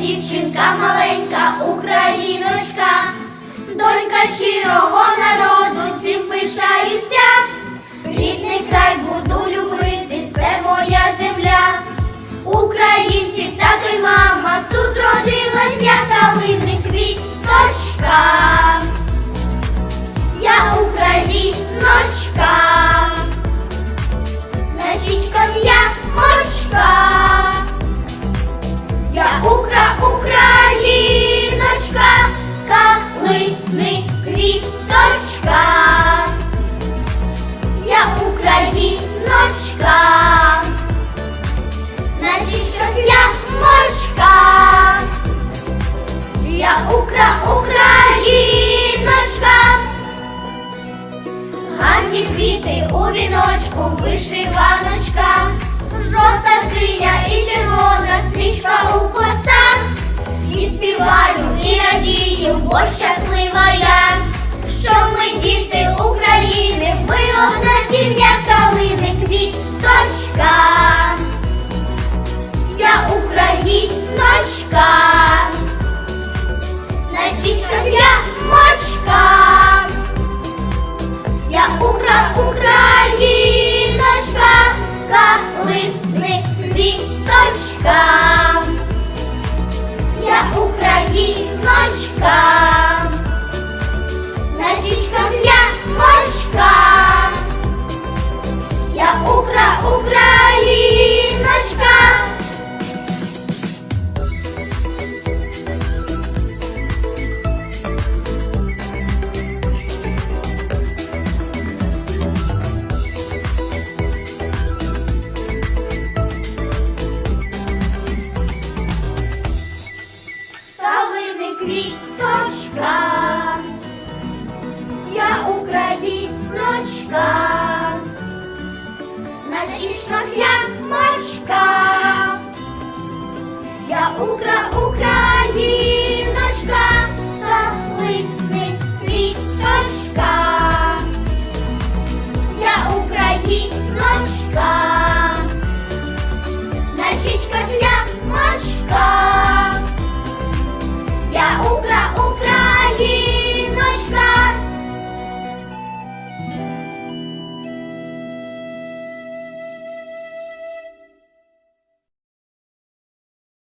дівчинка маленька, україночка, донька щирого народу, цим пишаюся. Рідний край буду Гарні квіти у віночку, вишиваночка, жовта, синя і червона стрічка у косах. І співаю, і радію, бо щаслива я, що ми діти України, ми одна сім'я калини квіточка. Я україночка, квіточка, я Украиночка, на щічках я мочка, я укра Украиночка, та липне я Украиночка, на щічках